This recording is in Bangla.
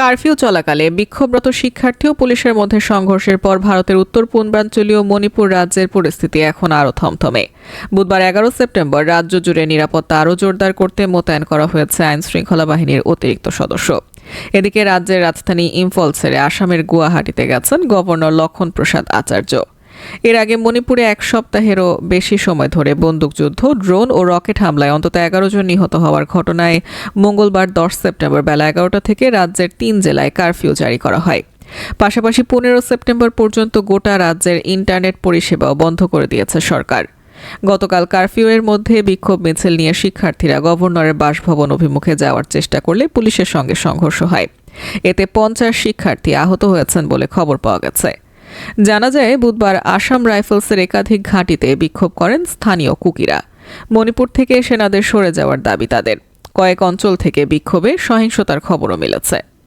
কারফিউ চলাকালে বিক্ষোভরত শিক্ষার্থী ও পুলিশের মধ্যে সংঘর্ষের পর ভারতের উত্তর পূর্বাঞ্চলীয় মণিপুর রাজ্যের পরিস্থিতি এখন আরও থমথমে। বুধবার এগারো সেপ্টেম্বর রাজ্য জুড়ে নিরাপত্তা আরও জোরদার করতে মোতায়েন করা হয়েছে আইন শৃঙ্খলা বাহিনীর অতিরিক্ত সদস্য। এদিকে রাজ্যের রাজধানী ইম্ফল ছেড়ে আসামের গুয়াহাটিতে গেছেন গভর্নর লক্ষণ প্রসাদ আচার্য। এর আগে মণিপুরে এক সপ্তাহেরও বেশি সময় ধরে বন্দুকযুদ্ধ, ড্রোন ও রকেট হামলায় অন্তত এগারো জন নিহত হওয়ার ঘটনায় মঙ্গলবার দশ সেপ্টেম্বর বেলা এগারোটা থেকে রাজ্যের তিন জেলায় কারফিউ জারি করা হয়। পাশাপাশি পনেরো সেপ্টেম্বর পর্যন্ত গোটা রাজ্যের ইন্টারনেট পরিষেবাও বন্ধ করে দিয়েছে সরকার। গতকাল কারফিউয়ের মধ্যে বিক্ষোভ মিছিল নিয়ে শিক্ষার্থীরা গভর্নরের বাসভবন অভিমুখে যাওয়ার চেষ্টা করলে পুলিশের সঙ্গে সংঘর্ষ হয়। এতে পঞ্চাশ শিক্ষার্থী আহত হয়েছেন বলে খবর পাওয়া গেছে। জানা যায়, বুধবার আসাম রাইফেলসের একাধিক ঘাঁটিতে বিক্ষোভ করেন স্থানীয় কুকিরা। মণিপুর থেকে সেনাদের সরে যাওয়ার দাবি তাদের। কয়েক অঞ্চল থেকে বিক্ষোভে সহিংসতার খবরও মিলেছে।